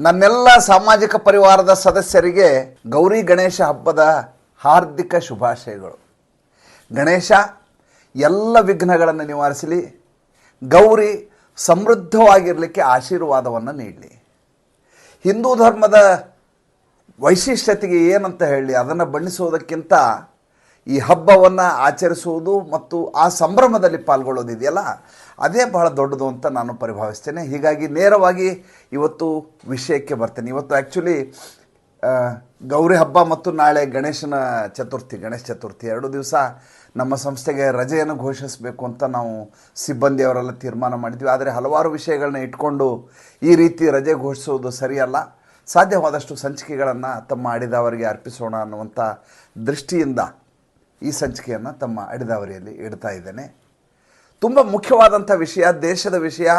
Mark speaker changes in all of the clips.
Speaker 1: ನನ್ನೆಲ್ಲ ಸಾಮಾಜಿಕ ಪರಿವಾರದ ಸದಸ್ಯರಿಗೆ ಗೌರಿ ಗಣೇಶ ಹಬ್ಬದ ಹಾರ್ದಿಕ ಶುಭಾಶಯಗಳು. ಗಣೇಶ, ಎಲ್ಲ ವಿಘ್ನಗಳನ್ನು ನಿವಾರಿಸಲಿ. ಗೌರಿ ಸಮೃದ್ಧವಾಗಿರಲಿಕ್ಕೆ ಆಶೀರ್ವಾದವನ್ನು ನೀಡಲಿ. ಹಿಂದೂ ಧರ್ಮದ ವೈಶಿಷ್ಟ್ಯತೆಗೆ ಏನಂತ ಹೇಳಿ, ಅದನ್ನು ಬಣ್ಣಿಸೋದಕ್ಕಿಂತ ಈ ಹಬ್ಬವನ್ನು ಆಚರಿಸುವುದು ಮತ್ತು ಆ ಸಂಭ್ರಮದಲ್ಲಿ ಪಾಲ್ಗೊಳ್ಳೋದಿದೆಯಲ್ಲ ಅದೇ ಬಹಳ ದೊಡ್ಡದು ಅಂತ ನಾನು ಪರಿಭಾವಿಸ್ತೇನೆ. ಹೀಗಾಗಿ ನೇರವಾಗಿ ಇವತ್ತು ವಿಷಯಕ್ಕೆ ಬರ್ತೇನೆ. ಇವತ್ತು ಆ್ಯಕ್ಚುಲಿ ಗೌರಿ ಹಬ್ಬ ಮತ್ತು ನಾಳೆ ಗಣೇಶನ ಚತುರ್ಥಿ, ಗಣೇಶ ಚತುರ್ಥಿ. ಎರಡು ದಿವಸ ನಮ್ಮ ಸಂಸ್ಥೆಗೆ ರಜೆಯನ್ನು ಘೋಷಿಸಬೇಕು ಅಂತ ನಾವು ಸಿಬ್ಬಂದಿಯವರೆಲ್ಲ ತೀರ್ಮಾನ ಮಾಡಿದ್ವಿ. ಆದರೆ ಹಲವಾರು ವಿಷಯಗಳನ್ನ ಇಟ್ಕೊಂಡು ಈ ರೀತಿ ರಜೆ ಘೋಷಿಸುವುದು ಸರಿಯಲ್ಲ. ಸಾಧ್ಯವಾದಷ್ಟು ಸಂಚಿಕೆಗಳನ್ನು ತಮ್ಮ ಅಡಿದವರಿಗೆ ಅರ್ಪಿಸೋಣ ಅನ್ನುವಂಥ ದೃಷ್ಟಿಯಿಂದ ಈ ಸಂಚಿಕೆಯನ್ನು ತಮ್ಮ ಅಡಿದಾವರಿಯಲ್ಲಿ ಇಡ್ತಾ ಇದ್ದೇನೆ. ತುಂಬ ಮುಖ್ಯವಾದಂಥ ವಿಷಯ, ದೇಶದ ವಿಷಯ,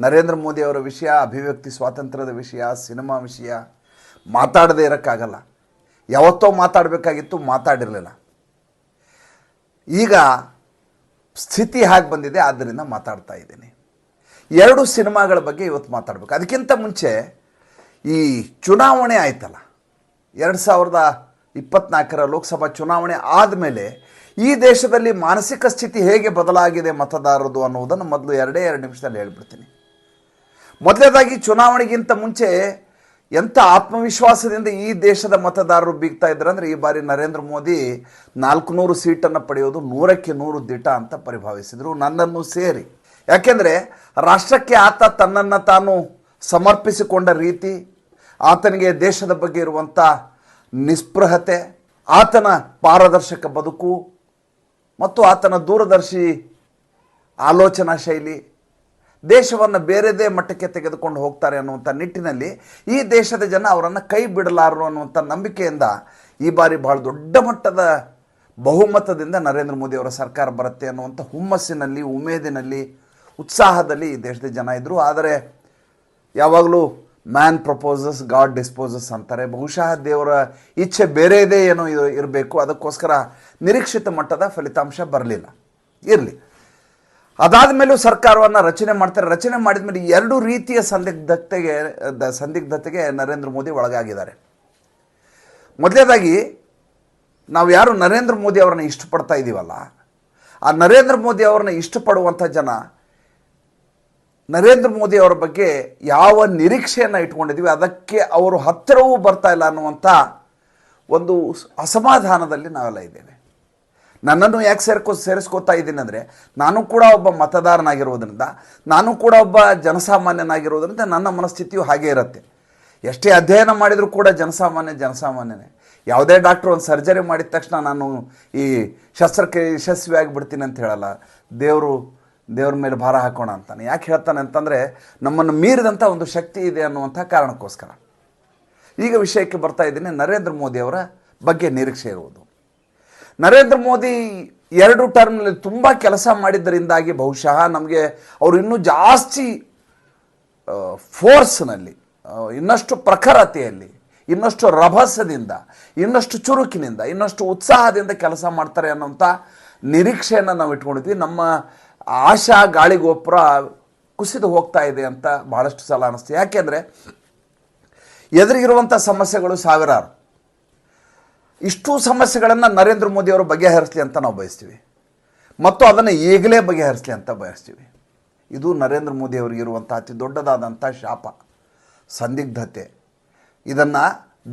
Speaker 1: ನರೇಂದ್ರ ಮೋದಿಯವರ ವಿಷಯ, ಅಭಿವ್ಯಕ್ತಿ ಸ್ವಾತಂತ್ರ್ಯದ ವಿಷಯ, ಸಿನಿಮಾ ವಿಷಯ, ಮಾತಾಡದೇ ಇರೋಕ್ಕಾಗಲ್ಲ. ಯಾವತ್ತೋ ಮಾತಾಡಬೇಕಾಗಿತ್ತು, ಮಾತಾಡಿರಲಿಲ್ಲ. ಈಗ ಸ್ಥಿತಿ ಹಾಗೆ ಬಂದಿದೆ ಆದ್ದರಿಂದ ಮಾತಾಡ್ತಾ ಇದ್ದೀನಿ. ಎರಡು ಸಿನಿಮಾಗಳ ಬಗ್ಗೆ ಇವತ್ತು ಮಾತಾಡಬೇಕು. ಅದಕ್ಕಿಂತ ಮುಂಚೆ ಈ ಚುನಾವಣೆ ಆಯ್ತಲ್ಲ. ಎರಡು ಸಾವಿರದ ಇಪ್ಪತ್ನಾಲ್ಕರ ಲೋಕಸಭಾ ಚುನಾವಣೆ ಆದಮೇಲೆ ಈ ದೇಶದಲ್ಲಿ ಮಾನಸಿಕ ಸ್ಥಿತಿ ಹೇಗೆ ಬದಲಾಗಿದೆ ಮತದಾರರದು ಅನ್ನೋದನ್ನು ಮೊದಲು ಎರಡೇ ಎರಡು ನಿಮಿಷದಲ್ಲಿ ಹೇಳ್ಬಿಡ್ತೀನಿ. ಮೊದಲನೇದಾಗಿ ಚುನಾವಣೆಗಿಂತ ಮುಂಚೆ ಎಂಥ ಆತ್ಮವಿಶ್ವಾಸದಿಂದ ಈ ದೇಶದ ಮತದಾರರು ಬೀಗ್ತಾ ಇದ್ದಾರೆ ಅಂದರೆ ಈ ಬಾರಿ ನರೇಂದ್ರ ಮೋದಿ ನಾಲ್ಕುನೂರು ಸೀಟನ್ನು ಪಡೆಯೋದು ನೂರಕ್ಕೆ ನೂರು ದಿಟ ಅಂತ ಪರಿಭಾವಿಸಿದರು, ನನ್ನನ್ನು ಸೇರಿ. ಯಾಕೆಂದರೆ ರಾಷ್ಟ್ರಕ್ಕೆ ಆತ ತನ್ನನ್ನು ತಾನು ಸಮರ್ಪಿಸಿಕೊಂಡ ರೀತಿ, ಆತನಿಗೆ ದೇಶದ ಬಗ್ಗೆ ಇರುವಂಥ ನಿಸ್ಪೃಹತೆ, ಆತನ ಪಾರದರ್ಶಕ ಬದುಕು ಮತ್ತು ಆತನ ದೂರದರ್ಶಿ ಆಲೋಚನಾ ಶೈಲಿ ದೇಶವನ್ನು ಬೇರೆದೇ ಮಟ್ಟಕ್ಕೆ ತೆಗೆದುಕೊಂಡು ಹೋಗ್ತಾರೆ ಅನ್ನುವಂಥ ನಿಟ್ಟಿನಲ್ಲಿ ಈ ದೇಶದ ಜನ ಅವರನ್ನು ಕೈ ಬಿಡಲಾರರು ಅನ್ನುವಂಥ ನಂಬಿಕೆಯಿಂದ ಈ ಬಾರಿ ಬಹಳ ದೊಡ್ಡ ಮಟ್ಟದ ಬಹುಮತದಿಂದ ನರೇಂದ್ರ ಮೋದಿ ಅವರ ಸರ್ಕಾರ ಬರುತ್ತೆ ಅನ್ನುವಂಥ ಹುಮ್ಮಸ್ಸಿನಲ್ಲಿ, ಉಮೇದಿನಲ್ಲಿ, ಉತ್ಸಾಹದಲ್ಲಿ ಈ ದೇಶದ ಜನ ಇದ್ದರು ಆದರೆ ಯಾವಾಗಲೂ ಮ್ಯಾನ್ ಪ್ರಪೋಸಸ್ ಗಾಡ್ ಡಿಸ್ಪೋಸಸ್ ಅಂತಾರೆ. ಬಹುಶಃ ದೇವರ ಇಚ್ಛೆ ಬೇರೆ ಇದೆ ಏನೋ ಇರಬೇಕು. ಅದಕ್ಕೋಸ್ಕರ ನಿರೀಕ್ಷಿತ ಮಟ್ಟದ ಫಲಿತಾಂಶ ಬರಲಿಲ್ಲ. ಇರಲಿ. ಅದಾದ ಮೇಲೂ ಸರ್ಕಾರವನ್ನು ರಚನೆ ಮಾಡ್ತಾರೆ. ರಚನೆ ಮಾಡಿದ ಮೇಲೆ ಎರಡು ರೀತಿಯ ಸಂದಿಗ್ಧತೆಗೆ ಸಂದಿಗ್ಧತೆಗೆ ನರೇಂದ್ರ ಮೋದಿ ಒಳಗಾಗಿದ್ದಾರೆ. ಮೊದಲನೇದಾಗಿ ನಾವು ಯಾರು ನರೇಂದ್ರ ಮೋದಿ ಅವರನ್ನ ಇಷ್ಟಪಡ್ತಾ ಇದ್ದೀವಲ್ಲ ಆ ನರೇಂದ್ರ ಮೋದಿ ಅವರನ್ನ ಇಷ್ಟಪಡುವಂಥ ಜನ ನರೇಂದ್ರ ಮೋದಿ ಅವರ ಬಗ್ಗೆ ಯಾವ ನಿರೀಕ್ಷೆಯನ್ನು ಇಟ್ಕೊಂಡಿದ್ದೀವಿ ಅದಕ್ಕೆ ಅವರು ಹತ್ತಿರವೂ ಬರ್ತಾ ಇಲ್ಲ ಅನ್ನುವಂಥ ಒಂದು ಅಸಮಾಧಾನದಲ್ಲಿ ನಾವೆಲ್ಲ ಇದ್ದೇವೆ. ನನ್ನನ್ನು ಯಾಕೆ ಸೇರ್ಕೊ, ಸೇರಿಸ್ಕೋತಾ ಇದ್ದೀನಿ ಅಂದರೆ, ನಾನು ಕೂಡ ಒಬ್ಬ ಮತದಾರನಾಗಿರೋದ್ರಿಂದ, ನಾನು ಕೂಡ ಒಬ್ಬ ಜನಸಾಮಾನ್ಯನಾಗಿರೋದ್ರಿಂದ ನನ್ನ ಮನಸ್ಥಿತಿಯು ಹಾಗೇ ಇರುತ್ತೆ. ಎಷ್ಟೇ ಅಧ್ಯಯನ ಮಾಡಿದರೂ ಕೂಡ ಜನಸಾಮಾನ್ಯ ಜನಸಾಮಾನ್ಯನೇ. ಯಾವುದೇ ಡಾಕ್ಟ್ರು ಒಂದು ಸರ್ಜರಿ ಮಾಡಿದ ತಕ್ಷಣ ನಾನು ಈ ಶಸ್ತ್ರಕ್ರಿಯೆ ಯಶಸ್ವಿಯಾಗಿ ಬಿಡ್ತೀನಿ ಅಂತ ಹೇಳಲ್ಲ. ದೇವರು ದೇವ್ರ ಮೇಲೆ ಭಾರ ಹಾಕೋಣ ಅಂತಾನೆ. ಯಾಕೆ ಹೇಳ್ತಾನೆ ಅಂತಂದರೆ ನಮ್ಮನ್ನು ಮೀರಿದಂಥ ಒಂದು ಶಕ್ತಿ ಇದೆ ಅನ್ನುವಂಥ ಕಾರಣಕ್ಕೋಸ್ಕರ. ಈಗ ವಿಷಯಕ್ಕೆ ಬರ್ತಾ ಇದ್ದೀನಿ, ನರೇಂದ್ರ ಮೋದಿ ಅವರ ಬಗ್ಗೆ ನಿರೀಕ್ಷೆ ಇರುವುದು. ನರೇಂದ್ರ ಮೋದಿ ಎರಡು ಟರ್ಮ್ನಲ್ಲಿ ತುಂಬ ಕೆಲಸ ಮಾಡಿದ್ದರಿಂದಾಗಿ ಬಹುಶಃ ನಮಗೆ ಅವರು ಇನ್ನೂ ಜಾಸ್ತಿ ಫೋರ್ಸ್ನಲ್ಲಿ ಇನ್ನಷ್ಟು ಪ್ರಖರತೆಯಲ್ಲಿ, ಇನ್ನಷ್ಟು ರಭಸದಿಂದ, ಇನ್ನಷ್ಟು ಚುರುಕಿನಿಂದ, ಇನ್ನಷ್ಟು ಉತ್ಸಾಹದಿಂದ ಕೆಲಸ ಮಾಡ್ತಾರೆ ಅನ್ನೋಂಥ ನಿರೀಕ್ಷೆಯನ್ನು ನಾವು ಇಟ್ಕೊಂಡಿದ್ವಿ. ನಮ್ಮ ಆಶಾ ಗಾಳಿಗೋಪುರ ಕುಸಿದು ಹೋಗ್ತಾ ಇದೆ ಅಂತ ಬಹಳಷ್ಟು ಸಲ ಅನ್ನಿಸ್ತು ಯಾಕೆಂದರೆ ಎದುರಿಗಿರುವಂಥ ಸಮಸ್ಯೆಗಳು ಸಾವಿರಾರು. ಇಷ್ಟು ಸಮಸ್ಯೆಗಳನ್ನು ನರೇಂದ್ರ ಮೋದಿ ಅವರು ಬಗೆಹರಿಸಲಿ ಅಂತ ನಾವು ಬಯಸ್ತೀವಿ. ಮತ್ತು ಅದನ್ನು ಈಗಲೇ ಬಗೆಹರಿಸಲಿ ಅಂತ ಬಯಸ್ತೀವಿ. ಇದು ನರೇಂದ್ರ ಮೋದಿ ಅವರಿಗಿರುವಂಥ ಅತಿ ದೊಡ್ಡದಾದಂಥ ಶಾಪ, ಸಂದಿಗ್ಧತೆ. ಇದನ್ನು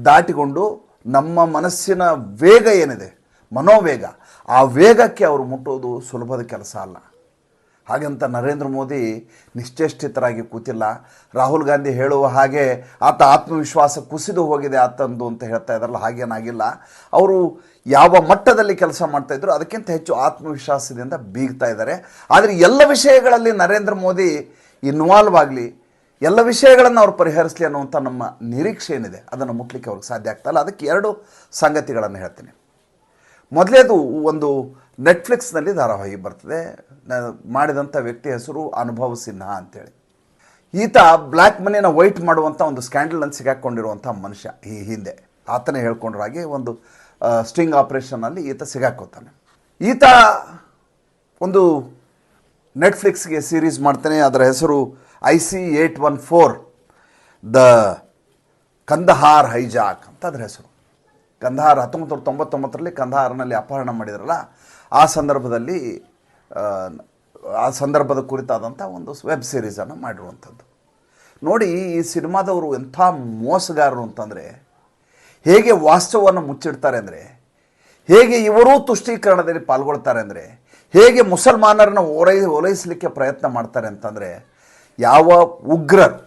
Speaker 1: ದಾಟಿಕೊಂಡು ನಮ್ಮ ಮನಸ್ಸಿನ ವೇಗ ಏನಿದೆ, ಮನೋವೇಗ, ಆ ವೇಗಕ್ಕೆ ಅವರು ಮುಟ್ಟೋದು ಸುಲಭದ ಕೆಲಸ ಅಲ್ಲ. ಹಾಗಂತ ನರೇಂದ್ರ ಮೋದಿ ನಿಶ್ಚೇಷ್ಟಿತರಾಗಿ ಕೂತಿಲ್ಲ. ರಾಹುಲ್ ಗಾಂಧಿ ಹೇಳುವ ಹಾಗೆ ಆತ ಆತ್ಮವಿಶ್ವಾಸ ಕುಸಿದು ಹೋಗಿದೆ ಆತಂದು ಅಂತ ಹೇಳ್ತಾ ಇದ್ದಾರಲ್ಲ ಹಾಗೇನಾಗಿಲ್ಲ. ಅವರು ಯಾವ ಮಟ್ಟದಲ್ಲಿ ಕೆಲಸ ಮಾಡ್ತಾಯಿದ್ರು ಅದಕ್ಕಿಂತ ಹೆಚ್ಚು ಆತ್ಮವಿಶ್ವಾಸದಿಂದ ಬೀಗ್ತಾ ಇದ್ದಾರೆ. ಆದರೆ ಎಲ್ಲ ವಿಷಯಗಳಲ್ಲಿ ನರೇಂದ್ರ ಮೋದಿ ಇನ್ವಾಲ್ವ್ ಆಗಲಿ, ಎಲ್ಲ ವಿಷಯಗಳನ್ನು ಅವ್ರು ಪರಿಹರಿಸಲಿ ಅನ್ನುವಂಥ ನಮ್ಮ ನಿರೀಕ್ಷೆ ಏನಿದೆ, ಅದನ್ನು ಮುಟ್ಲಿಕ್ಕೆ ಅವ್ರಿಗೆ ಸಾಧ್ಯ ಆಗ್ತಾಯಿಲ್ಲ ಅದಕ್ಕೆ ಎರಡು ಸಂಗತಿಗಳನ್ನು ಹೇಳ್ತೀನಿ. ಮೊದಲೇದು ಒಂದು ನೆಟ್ಫ್ಲಿಕ್ಸ್ನಲ್ಲಿ ಧಾರಾವಾಹಿ ಬರ್ತದೆ. ನ- ಮಾಡಿದಂಥ ವ್ಯಕ್ತಿ ಹೆಸರು ಅನುಭವ್ ಸಿನ್ಹಾ ಅಂತೇಳಿ. ಈತ ಬ್ಲ್ಯಾಕ್ ಮನಿನ ವೈಟ್ ಮಾಡುವಂಥ ಒಂದು ಸ್ಕ್ಯಾಂಡಲನ್ನು ಸಿಗಾಕ್ಕೊಂಡಿರುವಂಥ ಮನುಷ್ಯ ಈ ಹಿಂದೆ. ಆತನೇ ಹೇಳ್ಕೊಂಡ್ರ ಹಾಗೆ ಒಂದು ಸ್ಟಿಂಗ್ ಆಪ್ರೇಷನಲ್ಲಿ ಈತ ಸಿಗಾಕೋತಾನೆ. ಈತ ಒಂದು ನೆಟ್ಫ್ಲಿಕ್ಸ್ಗೆ ಸೀರೀಸ್ ಮಾಡ್ತಾನೆ. ಅದರ ಹೆಸರು I C eight one four the Kandahar hijack ಅಂತ ಅದರ ಹೆಸರು. ಕಂದಹಾರ್ ಹತ್ತೊಂಬತ್ತು ನೂರ ತೊಂಬತ್ತೊಂಬತ್ತರಲ್ಲಿ ಕಂದಹಾರ್ನಲ್ಲಿ ಅಪಹರಣ ಮಾಡಿದ್ರಲ್ಲ ಆ ಸಂದರ್ಭದಲ್ಲಿ ಆ, ಸಂದರ್ಭದ ಕುರಿತಾದಂಥ ಒಂದು ವೆಬ್ ಸೀರೀಸನ್ನು ಮಾಡಿರುವಂಥದ್ದು. ನೋಡಿ ಈ ಸಿನಿಮಾದವರು ಎಂಥ ಮೋಸಗಾರರು ಅಂತಂದರೆ ಹೇಗೆ ವಾಸ್ತವವನ್ನು ಮುಚ್ಚಿಡ್ತಾರೆ ಅಂದರೆ ಹೇಗೆ ಇವರೂ ತುಷ್ಟೀಕರಣದಲ್ಲಿ ಪಾಲ್ಗೊಳ್ತಾರೆ ಅಂದರೆ ಹೇಗೆ ಮುಸಲ್ಮಾನರನ್ನ ಓರೈ ಓಲೈಸಲಿಕ್ಕೆ ಪ್ರಯತ್ನ ಮಾಡ್ತಾರೆ ಅಂತಂದರೆ ಯಾವ ಉಗ್ರರು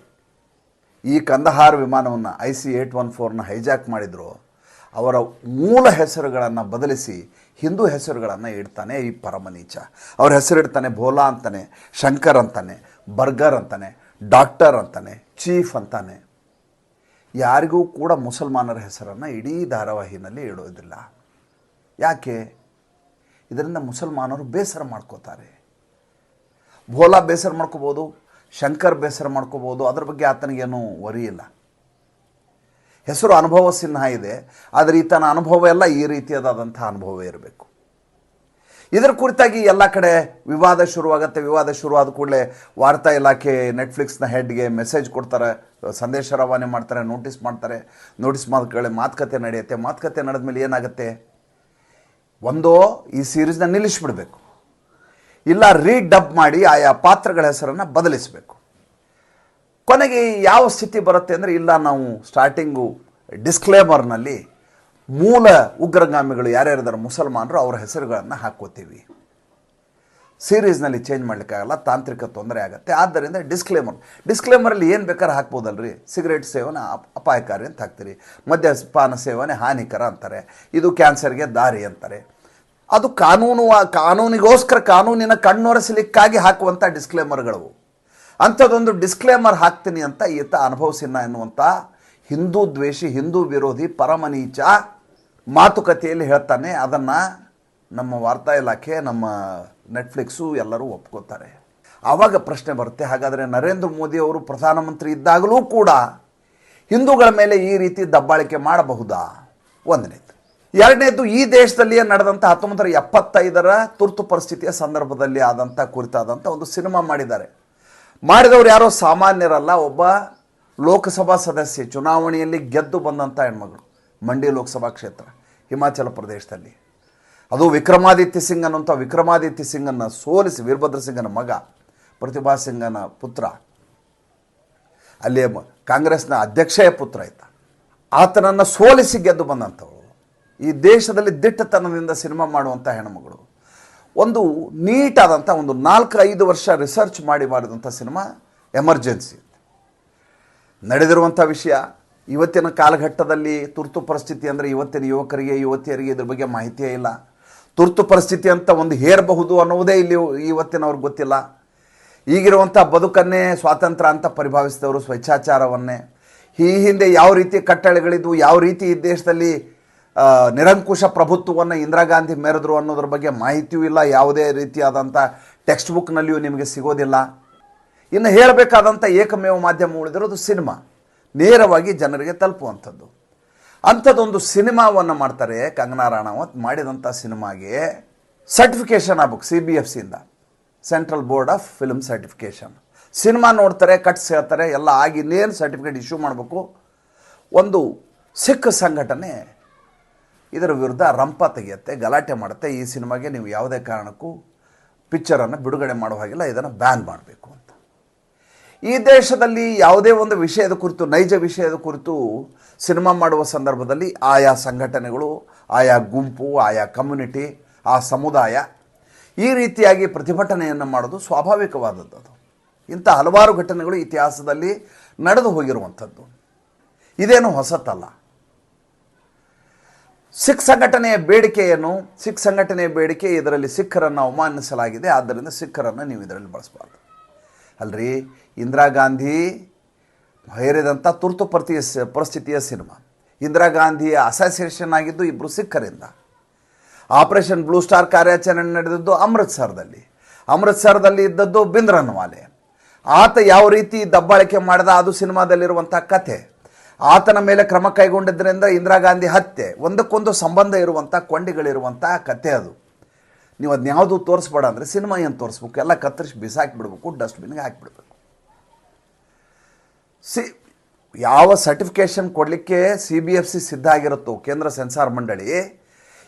Speaker 1: ಈ ಕಂದಹಾರ್ ವಿಮಾನವನ್ನು ಐ ಸಿ ಏಟ್ ಒನ್ ಫೋರ್ನ ಹೈಜಾಕ್ ಮಾಡಿದ್ರು ಅವರ ಮೂಲ ಹೆಸರುಗಳನ್ನು ಬದಲಿಸಿ ಹಿಂದೂ ಹೆಸರುಗಳನ್ನು ಇಡ್ತಾನೆ ಈ ಪರಮನೀಚ. ಅವ್ರ ಹೆಸರಿಡ್ತಾನೆ ಭೋಲಾ ಅಂತಾನೆ, ಶಂಕರ್ ಅಂತಾನೆ, ಬರ್ಗರ್ ಅಂತಾನೆ, ಡಾಕ್ಟರ್ ಅಂತಾನೆ, ಚೀಫ್ ಅಂತಾನೆ. ಯಾರಿಗೂ ಕೂಡ ಮುಸಲ್ಮಾನರ ಹೆಸರನ್ನು ಇಡೀ ಧಾರಾವಾಹಿನಲ್ಲಿ ಇಡೋದಿಲ್ಲ. ಯಾಕೆ? ಇದರಿಂದ ಮುಸಲ್ಮಾನರು ಬೇಸರ ಮಾಡ್ಕೋತಾರೆ. ಭೋಲಾ ಬೇಸರ ಮಾಡ್ಕೋಬೋದು, ಶಂಕರ್ ಬೇಸರ ಮಾಡ್ಕೋಬೋದು, ಅದ್ರ ಬಗ್ಗೆ ಆತನಿಗೇನು ವರಿ ಇಲ್ಲ ಹೆಸರು ಅನುಭವ ಸಿನ್ಹ ಇದೆ, ಆದರೆ ಈತನ ಅನುಭವ ಎಲ್ಲ ಈ ರೀತಿಯಾದಂಥ ಅನುಭವ ಇರಬೇಕು. ಇದರ ಕುರಿತಾಗಿ ಎಲ್ಲ ಕಡೆ ವಿವಾದ ಶುರುವಾಗುತ್ತೆ, ವಿವಾದ ಶುರುವಾದ ಕೂಡಲೇ ವಾರ್ತಾ ಇಲಾಖೆ ನೆಟ್ಫ್ಲಿಕ್ಸ್ನ ಹೆಡ್ಗೆ ಮೆಸೇಜ್ ಕೊಡ್ತಾರೆ, ಸಂದೇಶ ರವಾನೆ ಮಾಡ್ತಾರೆ ನೋಟಿಸ್ ಮಾಡ್ತಾರೆ ನೋಟಿಸ್ ಮಾತುಗಳೇ ಮಾತುಕತೆ ನಡೆಯುತ್ತೆ. ಮಾತುಕತೆ ನಡೆದ್ಮೇಲೆ ಏನಾಗುತ್ತೆ? ಒಂದೋ ಈ ಸೀರೀಸ್ನ ನಿಲ್ಲಿಸ್ಬಿಡ್ಬೇಕು. ಇಲ್ಲ ರೀಡಬ್ ಮಾಡಿ ಆಯಾ ಪಾತ್ರಗಳ ಹೆಸರನ್ನು ಬದಲಿಸಬೇಕು. ಕೊನೆಗೆ ಯಾವ ಸ್ಥಿತಿ ಬರುತ್ತೆ ಅಂದರೆ, ಇಲ್ಲ, ನಾವು ಸ್ಟಾರ್ಟಿಂಗು ಡಿಸ್ಕ್ಲೇಮರ್ನಲ್ಲಿ ಮೂಲ ಉಗ್ರಗಾಮಿಗಳು ಯಾರ್ಯಾರಿದ್ದಾರೆ, ಮುಸಲ್ಮಾನರು ಅವರ ಹೆಸರುಗಳನ್ನು ಹಾಕ್ಕೋತೀವಿ. ಸೀರೀಸ್ನಲ್ಲಿ ಚೇಂಜ್ ಮಾಡಲಿಕ್ಕಾಗಲ್ಲ ತಾಂತ್ರಿಕ ತೊಂದರೆ ಆಗುತ್ತೆ. ಆದ್ದರಿಂದ ಡಿಸ್ಕ್ಲೇಮರ್ ಡಿಸ್ಕ್ಲೇಮರಲ್ಲಿ ಏನು ಬೇಕಾದ್ರೆ ಹಾಕ್ಬೋದಲ್ರಿ? ಸಿಗರೇಟ್ ಸೇವನೆ ಅಪ್- ಅಪಾಯಕಾರಿ ಅಂತ ಹಾಕ್ತೀರಿ. ಮದ್ಯಪಾನ ಸೇವನೆ ಹಾನಿಕರ ಅಂತಾರೆ. ಇದು ಕ್ಯಾನ್ಸರ್ಗೆ ದಾರಿ ಅಂತಾರೆ. ಅದು ಕಾನೂನು ಕಾನೂನಿಗೋಸ್ಕರ ಕಾನೂನಿನ ಕಣ್ಣೊರೆಸಲಿಕ್ಕಾಗಿ ಹಾಕುವಂಥ ಡಿಸ್ಕ್ಲೇಮರ್ಗಳು ಅಂಥದ್ದೊಂದು ಡಿಸ್ಕ್ಲೇಮರ್ ಹಾಕ್ತೀನಿ ಅಂತ ಈತ ಅನುಭವ ಸಿನ್ಹ ಎನ್ನುವಂಥ ಹಿಂದೂ ದ್ವೇಷಿ, ಹಿಂದೂ ವಿರೋಧಿ ಪರಮನೀಚ ಮಾತುಕತೆಯಲ್ಲಿ ಹೇಳ್ತಾನೆ. ಅದನ್ನು ನಮ್ಮ ವಾರ್ತಾ ಇಲಾಖೆ, ನಮ್ಮ ನೆಟ್ಫ್ಲಿಕ್ಸು ಎಲ್ಲರೂ ಒಪ್ಕೋತಾರೆ. ಆವಾಗ ಪ್ರಶ್ನೆ ಬರುತ್ತೆ. ಹಾಗಾದರೆ ನರೇಂದ್ರ ಮೋದಿ ಅವರು ಪ್ರಧಾನಮಂತ್ರಿ ಇದ್ದಾಗಲೂ ಕೂಡ ಹಿಂದೂಗಳ ಮೇಲೆ ಈ ರೀತಿ ದಬ್ಬಾಳಿಕೆ ಮಾಡಬಹುದಾ? ಒಂದನೇದು. ಎರಡನೇದು, ಈ ದೇಶದಲ್ಲಿಯೇ ನಡೆದಂಥ ಹತ್ತೊಂಬತ್ತರ ಎಪ್ಪತ್ತೈದರ ತುರ್ತು ಪರಿಸ್ಥಿತಿಯ ಸಂದರ್ಭದಲ್ಲಿ ಆದಂಥ, ಕುರಿತಾದಂಥ ಒಂದು ಸಿನಿಮಾ ಮಾಡಿದ್ದಾರೆ. ಮಾಡಿದವರು ಯಾರೋ ಸಾಮಾನ್ಯರಲ್ಲ, ಒಬ್ಬ ಲೋಕಸಭಾ ಸದಸ್ಯೆ, ಚುನಾವಣೆಯಲ್ಲಿ ಗೆದ್ದು ಬಂದಂಥ ಹೆಣ್ಮಗಳು ಮಂಡಿ ಲೋಕಸಭಾ ಕ್ಷೇತ್ರ, ಹಿಮಾಚಲ ಪ್ರದೇಶದಲ್ಲಿ. ಅದು ವಿಕ್ರಮಾದಿತ್ಯ ಸಿಂಗ್ ಅನ್ನುವಂಥ ವಿಕ್ರಮಾದಿತ್ಯ ಸಿಂಗನ್ನು ಸೋಲಿಸಿ, ವೀರಭದ್ರ ಸಿಂಗನ ಮಗ, ಪ್ರತಿಭಾ ಸಿಂಗನ ಪುತ್ರ. ಅಲ್ಲಿ ಕಾಂಗ್ರೆಸ್ನ ಅಧ್ಯಕ್ಷೆಯ ಪುತ್ರ ಆಯ್ತ ಆತನನ್ನು ಸೋಲಿಸಿ ಗೆದ್ದು ಬಂದಂಥವಳು ಈ ದೇಶದಲ್ಲಿ ದಿಟ್ಟತನದಿಂದ ಸಿನಿಮಾ ಮಾಡುವಂಥ ಹೆಣ್ಮಗಳು. ಒಂದು ನೀಟಾದಂಥ ಒಂದು ನಾಲ್ಕು ಐದು ವರ್ಷ ರಿಸರ್ಚ್ ಮಾಡಿ ಮಾಡಿದಂಥ ಸಿನಿಮಾ ಎಮರ್ಜೆನ್ಸಿ ನಡೆದಿರುವಂಥ ವಿಷಯ, ಇವತ್ತಿನ ಕಾಲಘಟ್ಟದಲ್ಲಿ ತುರ್ತು ಪರಿಸ್ಥಿತಿ ಅಂದರೆ ಇವತ್ತಿನ ಯುವಕರಿಗೆ, ಯುವತಿಯರಿಗೆ ಇದ್ರ ಬಗ್ಗೆ ಮಾಹಿತಿಯೇ ಇಲ್ಲ. ತುರ್ತು ಪರಿಸ್ಥಿತಿ ಅಂತ ಒಂದು ಹೇರಬಹುದು ಅನ್ನುವುದೇ ಇಲ್ಲಿ ಇವತ್ತಿನವ್ರಿಗೆ ಗೊತ್ತಿಲ್ಲ. ಈಗಿರುವಂಥ ಬದುಕನ್ನೇ ಸ್ವಾತಂತ್ರ್ಯ ಅಂತ ಪರಿಭಾವಿಸಿದವರು ಸ್ವೇಚ್ಛಾಚಾರವನ್ನೇ. ಈ ಹಿಂದೆ ಯಾವ ರೀತಿ ಕಟ್ಟಳೆಗಳಿದ್ವು, ಯಾವ ರೀತಿ ಈ ದೇಶದಲ್ಲಿ ನಿರಂಕುಶ ಪ್ರಭುತ್ವವನ್ನು ಇಂದಿರಾ ಗಾಂಧಿ ಮೆರೆದ್ರು ಅನ್ನೋದ್ರ ಬಗ್ಗೆ ಮಾಹಿತಿಯೂ ಇಲ್ಲ. ಯಾವುದೇ ರೀತಿಯಾದಂಥ ಟೆಕ್ಸ್ಟ್ ಬುಕ್ನಲ್ಲಿಯೂ ನಿಮಗೆ ಸಿಗೋದಿಲ್ಲ. ಇನ್ನು ಹೇಳಬೇಕಾದಂಥ ಏಕಮೇವ ಮಾಧ್ಯಮ ಉಳಿದಿರೋದು ಸಿನಿಮಾ. ನೇರವಾಗಿ ಜನರಿಗೆ ತಲುಪುವಂಥದ್ದು. ಅಂಥದ್ದೊಂದು ಸಿನಿಮಾವನ್ನು ಮಾಡ್ತಾರೆ ಕಂಗನಾ ರಾಣಾವತ್. ಮಾಡಿದಂಥ ಸಿನಿಮಾಗೆ ಸರ್ಟಿಫಿಕೇಷನ್ ಆಗ್ಬೇಕು C B F ಸಿಯಿಂದ central board of film certification cinema ನೋಡ್ತಾರೆ ಕಟ್ಸ್ ಹೇಳ್ತಾರೆ, ಎಲ್ಲ ಆಗಿ ಇನ್ನೇನು ಸರ್ಟಿಫಿಕೇಟ್ ಇಶ್ಯೂ ಮಾಡಬೇಕು. ಒಂದು ಸಿಖ್ ಸಂಘಟನೆ ಇದರ ವಿರುದ್ಧ ರಂಪ ತೆಗೆಯುತ್ತೆ, ಗಲಾಟೆ ಮಾಡುತ್ತೆ. ಈ ಸಿನಿಮಾಗೆ ನೀವು ಯಾವುದೇ ಕಾರಣಕ್ಕೂ ಪಿಕ್ಚರನ್ನು ಬಿಡುಗಡೆ ಮಾಡೋ ಹಾಗಿಲ್ಲ, ಇದನ್ನು ಬ್ಯಾನ್ ಮಾಡಬೇಕು ಅಂತ. ಈ ದೇಶದಲ್ಲಿ ಯಾವುದೇ ಒಂದು ವಿಷಯದ ಕುರಿತು, ನೈಜ ವಿಷಯದ ಕುರಿತು ಸಿನಿಮಾ ಮಾಡುವ ಸಂದರ್ಭದಲ್ಲಿ ಆಯಾ ಸಂಘಟನೆಗಳು, ಆಯಾ ಗುಂಪು, ಆಯಾ ಕಮ್ಯುನಿಟಿ ಆ ಸಮುದಾಯ ಈ ರೀತಿಯಾಗಿ ಪ್ರತಿಭಟನೆಯನ್ನು ಮಾಡೋದು ಸ್ವಾಭಾವಿಕವಾದದ್ದು ಅದು. ಇಂಥ ಹಲವಾರು ಘಟನೆಗಳು ಇತಿಹಾಸದಲ್ಲಿ ನಡೆದು ಹೋಗಿರುವಂಥದ್ದು. ಇದೇನು ಹೊಸತಲ್ಲ. ಸಿಖ್ ಸಂಘಟನೆಯ ಬೇಡಿಕೆ ಏನು ಸಿಖ್ ಸಂಘಟನೆಯ ಬೇಡಿಕೆ ಇದರಲ್ಲಿ ಸಿಖ್ಖರನ್ನು ಅವಮಾನಿಸಲಾಗಿದೆ. ಆದ್ದರಿಂದ ಸಿಖ್ಖರನ್ನು ನೀವು ಇದರಲ್ಲಿ ಬಳಸಬಾರ್ದು. ಅಲ್ರಿ? ಇಂದಿರಾ ಗಾಂಧಿ ಹೇರಿದಂಥ ತುರ್ತು ಪರಿಸ್ಥಿತಿಯ ಪರಿಸ್ಥಿತಿಯ ಸಿನಿಮಾ. ಇಂದಿರಾ ಗಾಂಧಿಯ ಅಸೋಸಿಯೇಷನ್ ಆಗಿದ್ದು ಇಬ್ಬರು ಸಿಖ್ಖರಿಂದ. ಆಪರೇಷನ್ ಬ್ಲೂ ಸ್ಟಾರ್ ಕಾರ್ಯಾಚರಣೆ ನಡೆದದ್ದು ಅಮೃತ್ಸರದಲ್ಲಿ. ಅಮೃತ್ಸರದಲ್ಲಿ ಇದ್ದದ್ದು ಬಿಂದ್ರನ್ವಾಲೆ ಆತ ಯಾವ ರೀತಿ ದಬ್ಬಾಳಿಕೆ ಮಾಡಿದ ಅದು ಸಿನಿಮಾದಲ್ಲಿರುವಂಥ ಕಥೆ. ಆತನ ಮೇಲೆ ಕ್ರಮ ಕೈಗೊಂಡಿದ್ದರಿಂದ ಇಂದಿರಾ ಗಾಂಧಿ ಹತ್ಯೆ. ಒಂದಕ್ಕೊಂದು ಸಂಬಂಧ ಇರುವಂಥ ಕೊಂಡಿಗಳಿರುವಂಥ ಕಥೆ ಅದು. ನೀವು ಅದನ್ನ ಯಾವುದು ತೋರಿಸ್ಬೇಡ ಅಂದರೆ ಸಿನಿಮಾ ಏನು ತೋರಿಸ್ಬೇಕು? ಎಲ್ಲ ಕತ್ತರಿಸಿ ಬಿಸಾಕಿಬಿಡ್ಬೇಕು, ಡಸ್ಟ್ಬಿನ್ಗೆ ಹಾಕಿಬಿಡ್ಬೇಕು. ಸಿ, ಯಾವ ಸರ್ಟಿಫಿಕೇಷನ್ ಕೊಡಲಿಕ್ಕೆ ಸಿ ಬಿ ಎಫ್ ಸಿ ಸಿದ್ಧ ಆಗಿರುತ್ತೋ ಕೇಂದ್ರ ಸೆನ್ಸಾರ್ ಮಂಡಳಿ,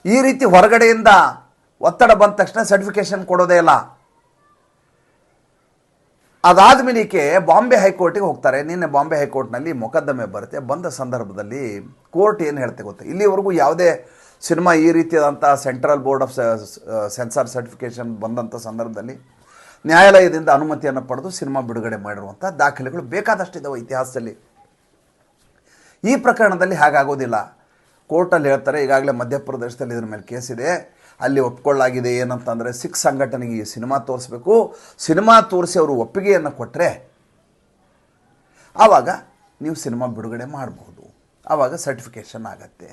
Speaker 1: ಈ ರೀತಿ ಹೊರಗಡೆಯಿಂದ ಒತ್ತಡ ಬಂದ ತಕ್ಷಣ ಸರ್ಟಿಫಿಕೇಷನ್ ಕೊಡೋದೇ ಇಲ್ಲ. ಅದಾದ ಮೇಲಿಕೆ ಬಾಂಬೆ ಹೈಕೋರ್ಟಿಗೆ ಹೋಗ್ತಾರೆ. ನಿನ್ನೆ ಬಾಂಬೆ ಹೈಕೋರ್ಟ್ನಲ್ಲಿ ಮೊಕದ್ದಮೆ ಬರುತ್ತೆ. ಬಂದ ಸಂದರ್ಭದಲ್ಲಿ ಕೋರ್ಟ್ ಏನು ಹೇಳ್ತೆ ಗೊತ್ತಾ? ಇಲ್ಲಿವರೆಗೂ ಯಾವುದೇ ಸಿನಿಮಾ ಈ ರೀತಿಯಾದಂಥ central board of censor certification ಬಂದಂಥ ಸಂದರ್ಭದಲ್ಲಿ ನ್ಯಾಯಾಲಯದಿಂದ ಅನುಮತಿಯನ್ನು ಪಡೆದು ಸಿನಿಮಾ ಬಿಡುಗಡೆ ಮಾಡಿರುವಂಥ ದಾಖಲೆಗಳು ಬೇಕಾದಷ್ಟಿದ್ದಾವೆ ಇತಿಹಾಸದಲ್ಲಿ. ಈ ಪ್ರಕರಣದಲ್ಲಿ ಹಾಗಾಗೋದಿಲ್ಲ. ಕೋರ್ಟಲ್ಲಿ ಹೇಳ್ತಾರೆ, ಈಗಾಗಲೇ ಮಧ್ಯಪ್ರದೇಶದಲ್ಲಿ ಇದ್ರ ಮೇಲೆ ಕೇಸ್ ಇದೆ. ಅಲ್ಲಿ ಒಪ್ಕೊಳ್ಳಾಗಿದೆ ಏನಂತಂದರೆ ಸಿಖ್ ಸಂಘಟನೆಗೆ ಈ ಸಿನಿಮಾ ತೋರಿಸ್ಬೇಕು. ಸಿನಿಮಾ ತೋರಿಸಿ ಅವರು ಒಪ್ಪಿಗೆಯನ್ನು ಕೊಟ್ಟರೆ ಆವಾಗ ನೀವು ಸಿನಿಮಾ ಬಿಡುಗಡೆ ಮಾಡಬಹುದು ಆವಾಗ ಸರ್ಟಿಫಿಕೇಷನ್ ಆಗತ್ತೆ.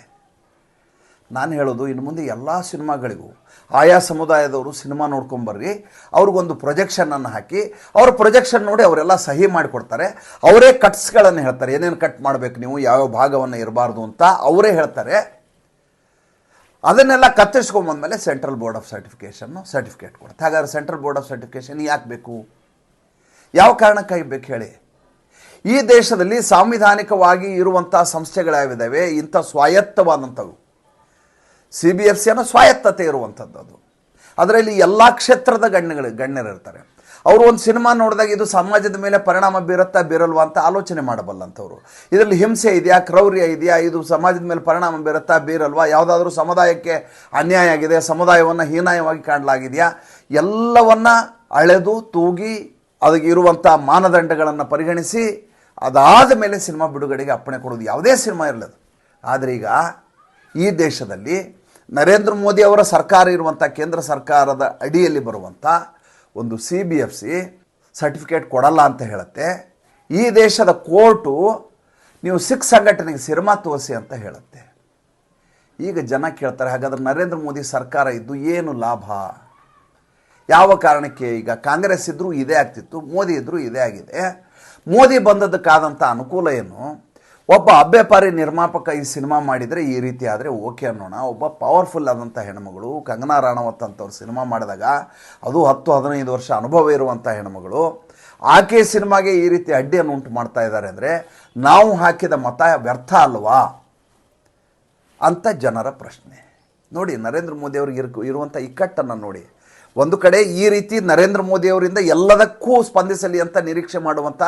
Speaker 1: ನಾನು ಹೇಳೋದು, ಇನ್ನು ಮುಂದೆ ಎಲ್ಲ ಸಿನಿಮಾಗಳಿಗೂ ಆಯಾ ಸಮುದಾಯದವರು ಸಿನಿಮಾ ನೋಡ್ಕೊಂಬರ್ರಿ ಅವ್ರಿಗೊಂದು ಪ್ರೊಜೆಕ್ಷನನ್ನು ಹಾಕಿ, ಅವ್ರ ಪ್ರೊಜೆಕ್ಷನ್ ನೋಡಿ ಅವರೆಲ್ಲ ಸಹಿ ಮಾಡಿಕೊಡ್ತಾರೆ. ಅವರೇ ಕಟ್ಸ್ಗಳನ್ನು ಹೇಳ್ತಾರೆ. ಏನೇನು ಕಟ್ ಮಾಡಬೇಕು ನೀವು, ಯಾವ ಭಾಗವನ್ನು ಇರಬಾರ್ದು ಅಂತ ಅವರೇ ಹೇಳ್ತಾರೆ. ಅದನ್ನೆಲ್ಲ ಕತ್ತರಿಸ್ಕೊಂಬಂದಮೇಲೆ ಸೆಂಟ್ರಲ್ ಬೋರ್ಡ್ ಆಫ್ ಸರ್ಟಿಫಿಕೇಷನ್ನು ಸರ್ಟಿಫಿಕೇಟ್ ಕೊಡುತ್ತೆ. ಹಾಗಾದ್ರೆ ಸೆಂಟ್ರಲ್ ಬೋರ್ಡ್ ಆಫ್ ಸರ್ಟಿಫಿಕೇಷನ್ ಯಾಕೆ ಬೇಕು? ಯಾವ ಕಾರಣಕ್ಕಾಗಿ ಬೇಕು ಹೇಳಿ? ಈ ದೇಶದಲ್ಲಿ ಸಾಂವಿಧಾನಿಕವಾಗಿ ಇರುವಂಥ ಸಂಸ್ಥೆಗಳ್ಯಾವಿದ್ದಾವೆ ಇಂಥ ಸ್ವಾಯತ್ತವಾದಂಥವು. ಸಿ ಬಿ ಎಫ್ ಸಿ ಅನ್ನೋ ಸ್ವಾಯತ್ತತೆ ಇರುವಂಥದ್ದು ಅದು. ಅದರಲ್ಲಿ ಎಲ್ಲ ಕ್ಷೇತ್ರದ ಗಣ್ಯಗಳು, ಗಣ್ಯರಿರ್ತಾರೆ. ಅವರು ಒಂದು ಸಿನಿಮಾ ನೋಡಿದಾಗ ಇದು ಸಮಾಜದ ಮೇಲೆ ಪರಿಣಾಮ ಬೀರುತ್ತಾ ಬೀರಲ್ವಾ ಅಂತ ಆಲೋಚನೆ ಮಾಡಬಲ್ಲಂಥವ್ರು. ಇದರಲ್ಲಿ ಹಿಂಸೆ ಇದೆಯಾ, ಕ್ರೌರ್ಯ ಇದೆಯಾ, ಇದು ಸಮಾಜದ ಮೇಲೆ ಪರಿಣಾಮ ಬೀರುತ್ತಾ ಬೀರಲ್ವಾ? ಯಾವುದಾದ್ರೂ ಸಮುದಾಯಕ್ಕೆ ಅನ್ಯಾಯ ಆಗಿದೆ, ಸಮುದಾಯವನ್ನು ಹೀನಾಯವಾಗಿ ಕಾಣಲಾಗಿದೆಯಾ? ಎಲ್ಲವನ್ನು ಅಳೆದು ತೂಗಿ ಅದಕ್ಕೆ ಇರುವಂಥ ಮಾನದಂಡಗಳನ್ನು ಪರಿಗಣಿಸಿ ಅದಾದ ಮೇಲೆ ಸಿನಿಮಾ ಬಿಡುಗಡೆಗೆ ಅಪ್ಪಣೆ ಕೊಡೋದು ಯಾವುದೇ ಸಿನಿಮಾ ಇರಲದು ಆದರೆ ಈಗ ಈ ದೇಶದಲ್ಲಿ ನರೇಂದ್ರ ಮೋದಿ ಅವರ ಸರ್ಕಾರ ಇರುವಂಥ ಕೇಂದ್ರ ಸರ್ಕಾರದ ಅಡಿಯಲ್ಲಿ ಬರುವಂಥ ಒಂದು C B F C certificate ಕೊಡಲ್ಲ ಅಂತ ಹೇಳುತ್ತೆ. ಈ ದೇಶದ ಕೋರ್ಟು ನೀವು ಸಿಖ್ ಸಂಘಟನೆಗೆ ಸಿನಿಮಾ ತೋರಿಸಿ ಅಂತ ಹೇಳುತ್ತೆ. ಈಗ ಜನ ಕೇಳ್ತಾರೆ, ಹಾಗಾದ್ರೆ ನರೇಂದ್ರ ಮೋದಿ ಸರ್ಕಾರ ಇದ್ದು ಏನು ಲಾಭ? ಯಾವ ಕಾರಣಕ್ಕೆ ಈಗ ಕಾಂಗ್ರೆಸ್ ಇದ್ದರೂ ಇದೇ ಆಗ್ತಿತ್ತು, ಮೋದಿ ಇದ್ದರೂ ಇದೇ ಆಗಿದೆ. ಮೋದಿ ಬಂದದ್ದಕ್ಕಾದಂಥ ಅನುಕೂಲ ಏನು? ಒಬ್ಬ ಅಬ್ಬೆಪಾರಿ ನಿರ್ಮಾಪಕ ಈ ಸಿನಿಮಾ ಮಾಡಿದರೆ ಈ ರೀತಿ ಆದರೆ ಓಕೆ ಅನ್ನೋಣ. ಒಬ್ಬ ಪವರ್ಫುಲ್ ಆದಂಥ ಹೆಣ್ಮಗಳು, ಕಂಗನಾ ರಾಣವತ್ ಅಂತವ್ರು ಸಿನಿಮಾ ಮಾಡಿದಾಗ ಅದು ಹತ್ತು, ಹದಿನೈದು ವರ್ಷ ಅನುಭವ ಇರುವಂಥ ಹೆಣ್ಮಗಳು. ಆಕೆ ಸಿನಿಮಾಗೆ ಈ ರೀತಿ ಅಡ್ಡಿಯನ್ನು ಉಂಟು ಮಾಡ್ತಾ ಇದ್ದಾರೆ ಅಂದರೆ ನಾವು ಹಾಕಿದ ಮತ ವ್ಯರ್ಥ ಅಲ್ವಾ? ಅಂತ ಜನರ ಪ್ರಶ್ನೆ. ನೋಡಿ, ನರೇಂದ್ರ ಮೋದಿ ಅವ್ರಿಗೆ ಇರ್ ಇರುವಂಥ ಇಕ್ಕಟ್ಟನ್ನು ನೋಡಿ. ಒಂದು ಕಡೆ ಈ ರೀತಿ ನರೇಂದ್ರ ಮೋದಿಯವರಿಂದ ಎಲ್ಲದಕ್ಕೂ ಸ್ಪಂದಿಸಲಿ ಅಂತ ನಿರೀಕ್ಷೆ ಮಾಡುವಂಥ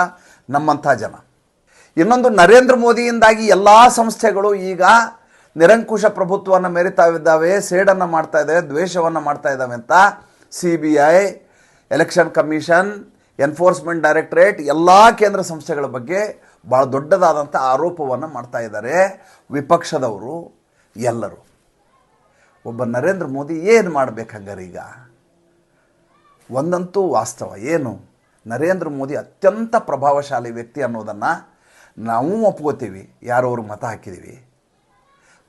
Speaker 1: ನಮ್ಮಂಥ ಜನ. ಇನ್ನೊಂದು ನರೇಂದ್ರ ಮೋದಿಯಿಂದಾಗಿ ಎಲ್ಲ ಸಂಸ್ಥೆಗಳು ಈಗ ನಿರಂಕುಶ ಪ್ರಭುತ್ವವನ್ನು ಮೆರಿತಾವಿದ್ದಾವೆ, ಸೇಡನ್ನು ಮಾಡ್ತಾ ಇದ್ದಾವೆ, ದ್ವೇಷವನ್ನು ಮಾಡ್ತಾ ಇದ್ದಾವೆ ಅಂತ C B I, election commission, enforcement directorate, ಎಲ್ಲ ಕೇಂದ್ರ ಸಂಸ್ಥೆಗಳ ಬಗ್ಗೆ ಭಾಳ ದೊಡ್ಡದಾದಂಥ ಆರೋಪವನ್ನು ಮಾಡ್ತಾ ಇದ್ದಾರೆ ವಿಪಕ್ಷದವರು ಎಲ್ಲರೂ. ಒಬ್ಬ ನರೇಂದ್ರ ಮೋದಿ ಏನು ಮಾಡಬೇಕಂಗಾರೆ ಈಗ? ಒಂದಂತೂ ವಾಸ್ತವ ಏನು? ನರೇಂದ್ರ ಮೋದಿ ಅತ್ಯಂತ ಪ್ರಭಾವಶಾಲಿ ವ್ಯಕ್ತಿ ಅನ್ನೋದನ್ನು ನಾವು ಒಪ್ಕೋತೀವಿ ಯಾರು ಅವ್ರು ಮತ ಹಾಕಿದ್ದೀವಿ.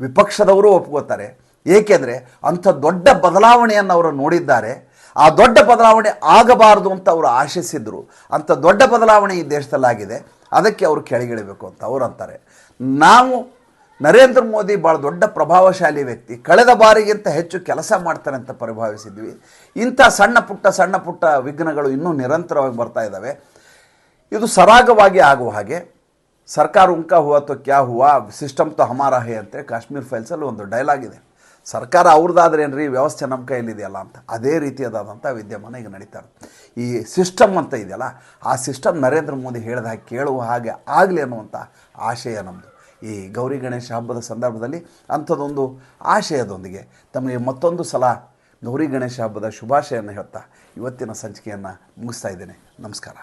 Speaker 1: ವಿಪಕ್ಷದವರು ಒಪ್ಕೋತಾರೆ ಏಕೆಂದರೆ ಅಂಥ ದೊಡ್ಡ ಬದಲಾವಣೆಯನ್ನು ಅವರು ನೋಡಿದ್ದಾರೆ. ಆ ದೊಡ್ಡ ಬದಲಾವಣೆ ಆಗಬಾರದು ಅಂತ ಅವರು ಆಶಿಸಿದ್ರು. ಅಂಥ ದೊಡ್ಡ ಬದಲಾವಣೆ ಈ ದೇಶದಲ್ಲಾಗಿದೆ. ಅದಕ್ಕೆ ಅವರು ಕೆಳಗಿಳಿಬೇಕು ಅಂತ ಅವರು ಅಂತಾರೆ. ನಾವು ನರೇಂದ್ರ ಮೋದಿ ಭಾಳ ದೊಡ್ಡ ಪ್ರಭಾವಶಾಲಿ ವ್ಯಕ್ತಿ. ಕಳೆದ ಬಾರಿಗಿಂತ ಹೆಚ್ಚು ಕೆಲಸ ಮಾಡ್ತಾರೆ ಅಂತ ಪರಿಭಾವಿಸಿದ್ವಿ. ಇಂಥ ಸಣ್ಣ ಪುಟ್ಟ ಸಣ್ಣ ಪುಟ್ಟ ವಿಘ್ನಗಳು ಇನ್ನೂ ನಿರಂತರವಾಗಿ ಬರ್ತಾ ಇದ್ದಾವೆ. ಇದು ಸರಾಗವಾಗಿ ಆಗುವ ಹಾಗೆ ಸರ್ಕಾರ ಉಂಕ ಹುವಾ ತೋ ಕ್ಯಾ ಹುವಾ ಸಿಸ್ಟಮ್ ತೋ ಹಮಾರ ಹೇ ಅಂತ ಕಾಶ್ಮೀರ್ ಫೈಲ್ಸಲ್ಲಿ ಒಂದು ಡೈಲಾಗ್ ಇದೆ. ಸರ್ಕಾರ ಅವ್ರದ್ದಾದ್ರೆ ಏನು ರೀ ವ್ಯವಸ್ಥೆ ನಮ್ಮ ಕೈಯಲ್ಲಿದೆಯಲ್ಲ ಅಂತ. ಅದೇ ರೀತಿಯಾದಂಥ ವಿದ್ಯಮಾನ ಈಗ ನಡೀತಾ ಇರೋದು. ಈ ಸಿಸ್ಟಮ್ ಅಂತ ಇದೆಯಲ್ಲ, ಆ ಸಿಸ್ಟಮ್ ನರೇಂದ್ರ ಮೋದಿ ಹೇಳಿದ ಹಾಗೆ ಕೇಳುವ ಹಾಗೆ ಆಗಲಿ ಅನ್ನುವಂಥ ಆಶಯ ನಮ್ಮದು ಈ ಗೌರಿ ಗಣೇಶ ಹಬ್ಬದ ಸಂದರ್ಭದಲ್ಲಿ ಅಂಥದ್ದೊಂದು ಆಶಯದೊಂದಿಗೆ ತಮಗೆ ಮತ್ತೊಂದು ಸಲ ಗೌರಿ ಗಣೇಶ ಹಬ್ಬದ ಶುಭಾಶಯನ್ನು ಹೇಳ್ತಾ ಇವತ್ತಿನ ಸಂಚಿಕೆಯನ್ನು ಮುಗಿಸ್ತಾ ಇದ್ದೇನೆ. ನಮಸ್ಕಾರ.